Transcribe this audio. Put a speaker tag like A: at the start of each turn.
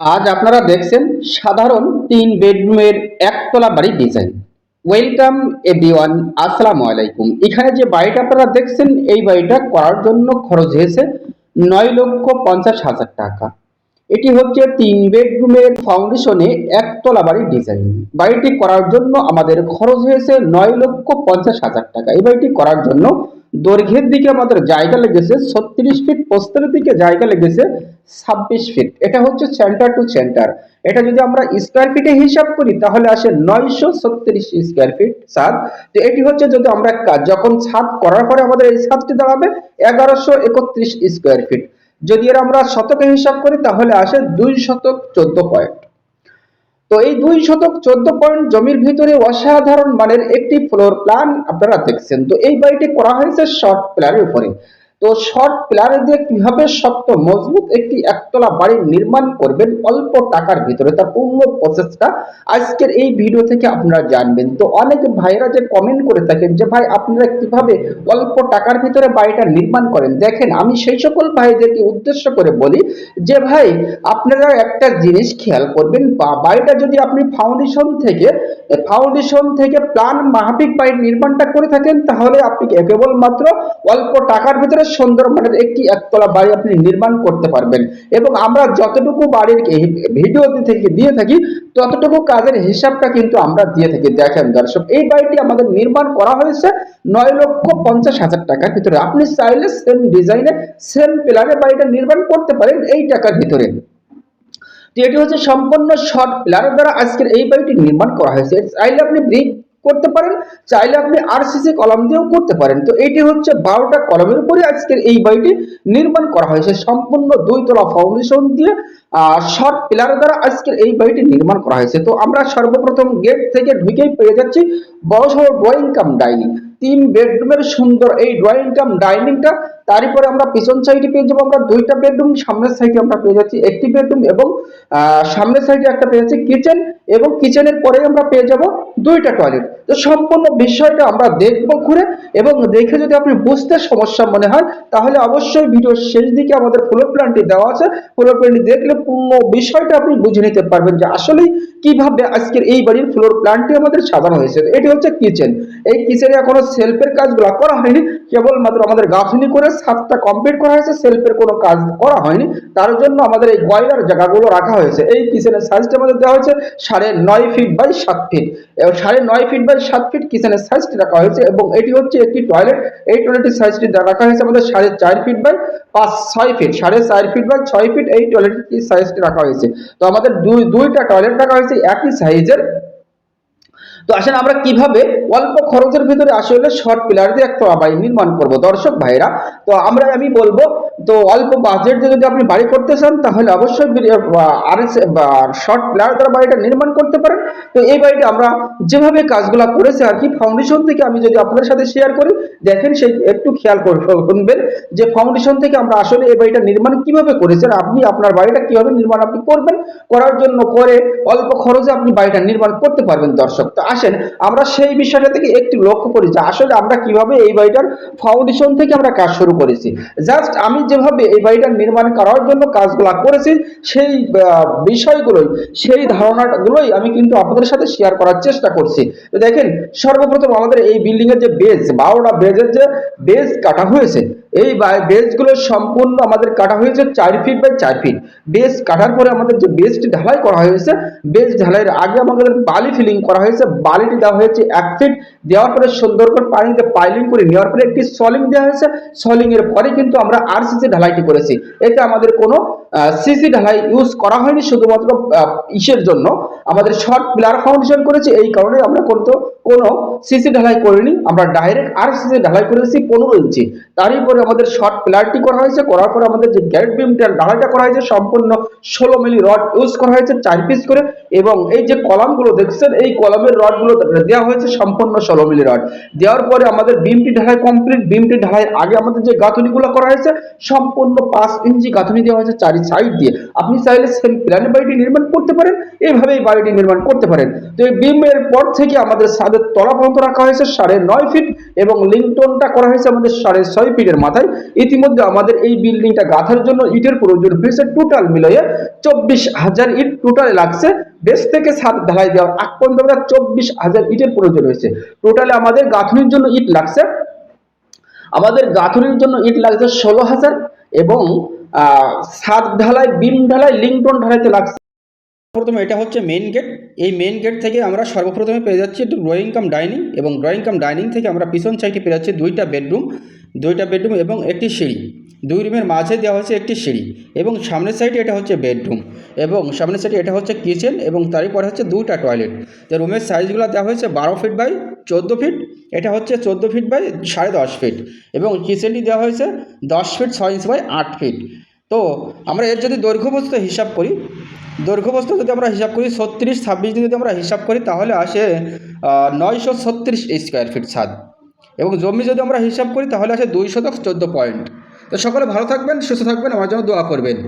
A: আজ আপনারা দেখছেন সাধারণ তিন বেডরুমের একতলা বাড়ি ডিজাইন ওয়েলকাম এভরিওয়ান আসসালামু আলাইকুম। এখানে যে বাড়িটা আপনারা দেখছেন, এই বাড়িটা করার জন্য খরচ হয়েছে নয় লক্ষ পঞ্চাশ হাজার টাকা। এটি হচ্ছে তিন বেডরুমের ফাউন্ডেশনে একতলা বাড়ি ডিজাইন বাড়িটি করার জন্য আমাদের খরচ হয়েছে নয় লক্ষ পঞ্চাশ হাজার টাকা। এই বাড়িটি করার জন্য দৈর্ঘ্যের দিকে আমাদের জায়গা লেগেছে ছত্রিশ ফিট প্রস্তরের দিকে জায়গা লেগেছে ছাব্বিশ ফিট এটা হচ্ছে সেন্টার টু সেন্টার এটা যদি আমরা স্কোয়ার ফিটে হিসাব করি, তাহলে আসে নয়শো ছত্রিশ স্কোয়ার ফিট ছাদ। তো এটি হচ্ছে যদি আমরা যখন ছাদ করার পরে আমাদের এই ছাদটি দাঁড়াবে, এগারোশো একত্রিশ স্কোয়ার ফিট যদি এর আমরা শতকে হিসাব করি, তাহলে আসে দুই শতক চোদ্দ পয়েন্ট তো এই দুই শতক চোদ্দ পয়েন্ট জমির ভিতরে অসাধারণ মানের একটি ফ্লোর প্ল্যান আপনারা দেখছেন। তো এই বাড়িটি করা হয়েছে শর্ট প্ল্যানের উপরে। তো শর্ট প্ল্যানে দিয়ে কীভাবে শক্ত, মজবুত একটি একতলা বাড়ি নির্মাণ করবেন, অল্প টাকার ভিতরে তার পূর্ণ প্রসেসটা আজকের এই ভিডিও থেকে আপনারা জানবেন। তো অনেক ভাইরা যে কমেন্ট করে থাকেন যে, ভাই, আপনারা কীভাবে অল্প টাকার ভিতরে বাড়িটা নির্মাণ করেন? দেখেন, আমি সেই সকল ভাইদেরকে উদ্দেশ্য করে বলি যে, ভাই, আপনারা একটা জিনিস খেয়াল করবেন, বা বাড়িটা যদি আপনি ফাউন্ডেশন থেকে ফাউন্ডেশন থেকে প্ল্যান মাফিক বাড়ি নির্মাণটা করে থাকেন, তাহলে আপনি কেবলমাত্র অল্প টাকার ভিতরে সুন্দর মানের একটি একতলা বাড়ি আপনি নির্মাণ করতে পারবেন। এবং আমরা যতটুকু বাড়ির ভিডিও থেকে, দিয়ে থাকি, ততটুকু কাজের হিসাবটা কিন্তু আমরা দিয়ে থাকি। দেখেন দর্শক, এই বাড়িটি আমাদের নির্মাণ করা হয়েছে নয় লক্ষ পঞ্চাশ হাজার টাকার ভিতরে। আপনি চাইলে সেম ডিজাইনে সেম প্ল্যানে বাড়িটা নির্মাণ করতে পারেন এই টাকার ভিতরে। এটি হচ্ছে সম্পূর্ণ শর্ট প্ল্যানের দ্বারা আজকের এই বাড়িটি নির্মাণ করা হয়েছে। চাইলে আপনি ব্রিক করতে পারেন, চাইলে আপনি আর সিসি কলম দিয়েও করতে পারেন। তো এটি হচ্ছে বারোটা কলমের উপরে আজকের এই বাড়িটি নির্মাণ করা হয়েছে। সম্পূর্ণ দুই তলা ফাউন্ডেশন দিয়ে শর্ট পিলার দ্বারা আজকের এই বাড়িটি নির্মাণ করা হয়েছে। তো আমরা সর্বপ্রথম গেট থেকে ঢুকেই পেয়ে যাচ্ছি বড় সড়ো ড্রয়িং কাম ডাইনিং। তিন বেডরুমের সুন্দর এই ড্রয়িং কাম ডাইনিংটা তারপরে আমরা পিছন সাইডে পেয়ে যাব। আমরা দুইটা বেডরুম সামনের সাইডে আমরা পেয়ে যাচ্ছি একটি বেডরুম এবং সামনের সাইডে একটা পেয়ে যাচ্ছি কিচেন এবং কিচেনের পরে আমরা পেয়ে যাব দুইটা টয়লেট তো সম্পূর্ণ বিষয়টা আমরা দেখব ঘুরে এবং দেখে যদি আপনি বুঝতে সমস্যা মনে হয়, তাহলে অবশ্যই ভিডিওর শেষ দিকে আমাদের ফ্লোর প্ল্যানটি দেওয়া আছে। ফ্লোর প্ল্যানটি দেখলে পূর্ণ বিষয়টা আপনি বুঝে নিতে পারবেন যে আসলেই কীভাবে আজকের এই বাড়ির ফ্লোর প্ল্যানটি আমাদের সাজানো হয়েছে। এটি হচ্ছে কিচেন এই কিচেনে এখনও সেলফের কাজগুলো করা হয়নি। কেবলমাত্র আমাদের গাঁথনি করে ছাদটা কমপ্লিট করা হয়েছে সেলফের কোনো কাজ করা হয়নি। তার জন্য আমাদের এই গয়লার জায়গাগুলো রাখা হয়েছে। এই কিচেনের সাইজটা আমাদের দেওয়া হয়েছে সাড়ে নয় ফিট বাই সাত ফিট এবং সাড়ে নয় ফিট বাই সাত ফিট কিচেনের সাইজটি রাখা হয়েছে এবং এটি হচ্ছে একটি টয়লেট এই টয়লেটের সাইজটি রাখা হয়েছে আমাদের সাড়ে চার ফিট বাই পাঁচ ছয় ফিট সাড়ে চার ফিট বাই ছয় ফিট এই টয়লেটের সাইজটি রাখা হয়েছে। তো আমাদের দুই, দুইটা টয়লেট রাখা হয়েছে একই সাইজের তো আসেন আমরা কীভাবে অল্প খরচের ভিতরে আসলে শর্ট পিলার দিয়ে একটা নির্মাণ করব? দর্শক ভাইরা তো আমরা আমি বলব তো অল্প বাজেট যদি আপনি বাড়ি করতে চান, তাহলে অবশ্যই আর শর্ট পিলার দ্বারা বাড়িটা নির্মাণ করতে পারেন। তো এই বাড়িটা আমরা যেভাবে কাজগুলো করেছে আর কি ফাউন্ডেশন থেকে আমি যদি আপনাদের সাথে শেয়ার করি, দেখেন সেই একটু খেয়াল করবেন যে ফাউন্ডেশন থেকে আমরা আসলে এই বাড়িটা নির্মাণ কীভাবে করেছেন আপনি আপনার বাড়িটা কীভাবে নির্মাণ আপনি করবেন, করার জন্য করে অল্প খরচে আপনি বাড়িটা নির্মাণ করতে পারবেন দর্শক। তো আসেন, আমরা সেই বিষয়টা থেকে একটু লক্ষ্য করি যে আসলে আমরা কীভাবে এই বাড়িটার ফাউন্ডেশন থেকে আমরা কাজ শুরু করেছি। জাস্ট আমি যেভাবে এই বাড়িটা নির্মাণ করার জন্য কাজগুলো করেছি সেই বিষয়গুলোই, সেই ধারণাগুলোই আমি কিন্তু আপনাদের সাথে শেয়ার করার চেষ্টা করছি। দেখেন, সর্বপ্রথম আমাদের এই বিল্ডিং এর যে বেজ বারোটা বেজের যে বেজ কাটা হয়েছে এই বেজগুলো সম্পূর্ণ আমাদের কাটা হয়েছে চার ফিট বাই চার ফিট বেজ কাটার পরে আমাদের যে বেজটি ঢালাই করা হয়েছে বেজ ঢালাইয়ের আগে আমাদের বালি ফিলিং করা হয়েছে। বালিটি দেওয়া হয়েছে এক ফিট দেওয়ার পরে সুন্দর করে পানিতে পাইলিং করে নেওয়ার পরে একটি সলিং দেওয়া হয়েছে। সলিং এর পরে কিন্তু আমরা আর সিসি ঢালাইটি করেছি। এতে আমাদের কোনো সিসি ঢালাই ইউজ করা হয়নি শুধুমাত্র ইসের জন্য। আমাদের শর্ট প্লার ফাউন্ডেশন করেছে। এই কারণে আমরা কিন্তু কোনো সিসি ঢালাই করিনি, আমরা ডাইরেক্ট আর সিসি ঢালাই করেছি পনেরো ইঞ্চি। তারই পরে আমাদের শর্ট প্লারটি করা হয়েছে, করার পরে আমাদের যে গ্যারেট বিমটা ঢালাইটা করা হয়েছে, সম্পূর্ণ ষোলো মিলি রড ইউজ করা হয়েছে চার পিস করে, এবং এই যে কলামগুলো দেখছেন, এই কলামের রডগুলো দেওয়া হয়েছে সম্পূর্ণ ষোলো মিলি রড দেওয়ার পরে আমাদের বিমটি ঢালাই কমপ্লিট বিমটি ঢালাইয়ের আগে আমাদের যে গাঁথনিগুলো করা হয়েছে, সম্পূর্ণ পাঁচ ইঞ্চি গাঁথনি দেওয়া হয়েছে চারি সাইড দিয়ে। আপনি চাইলে সেম প্ল্যানে বাড়িটি নির্মাণ করতে পারেন এইভাবেই বাড়িটি নির্মাণ করতে পারেন। তো এই বিমের পর থেকে আমাদের ছাদের তলা পর্যন্ত রাখা হয়েছে সাড়ে নয় ফিট এবং লিংটনটা করা হয়েছে আমাদের সাড়ে ছয় ফিটের মাথায়। ইতিমধ্যে আমাদের এই বিল্ডিংটা গাঁথার জন্য ইটের প্রয়োজন হয়েছে টোটাল মিলিয়ে চব্বিশ হাজার ইট। টোটাল লাগছে, বেশ থেকে ছাদ ঢালাই দেওয়ার আগ পর্যন্ত আমাদের চব্বিশ হাজার ইটের প্রয়োজন হয়েছে। টোটালে আমাদের গাঁথনির জন্য ইট লাগছে। আমাদের গাঁথনির জন্য ইট লাগছে ষোলো হাজার এবং ছাদ ঢালাই, বিম ঢালাই লিংটন ঢালাইতে লাগছে। প্রথমে এটা হচ্ছে মেইন গেট এই মেইন গেট থেকে আমরা সর্বপ্রথমে পেয়ে যাচ্ছি ড্রয়িং কাম ডাইনিং এবং ড্রয়িং কাম ডাইনিং থেকে আমরা পিছন সাইডে পেয়ে যাচ্ছি দুইটা বেডরুম দুইটা বেডরুম এবং একটি সিঁড়ি। দুই রুমের মাঝে দেওয়া হচ্ছে একটি সিঁড়ি এবং সামনের সাইডে এটা হচ্ছে বেডরুম এবং সামনের সাইডে এটা হচ্ছে কিচেন এবং তারপরে হচ্ছে দুইটা টয়লেট তো রুমের সাইজগুলো দেওয়া হয়েছে বারো ফিট বাই চোদ্দ ফিট এটা হচ্ছে চোদ্দ ফিট বাই সাড়ে দশ ফিট এবং কিচেনটি দেওয়া হয়েছে দশ ফিট ছয় ইঞ্চ বাই আট ফিট তো আমরা এর যদি দৈর্ঘ্যবস্তু হিসাব করি দৈর্ঘ্যবস্তু যদি আমরা হিসাব করি, ছত্রিশ, ছাব্বিশ দিয়ে যদি আমরা হিসাব করি, তাহলে আসে নয়শো ছত্রিশ স্কোয়ার ফিট ছাদ। এবং জমি যদি আমরা হিসাব করি, তাহলে আসে দুই শতক চোদ্দ পয়েন্ট। তো সকলে ভালো থাকবেন, সুস্থ থাকবেন, আমার জন্য দোয়া করবেন।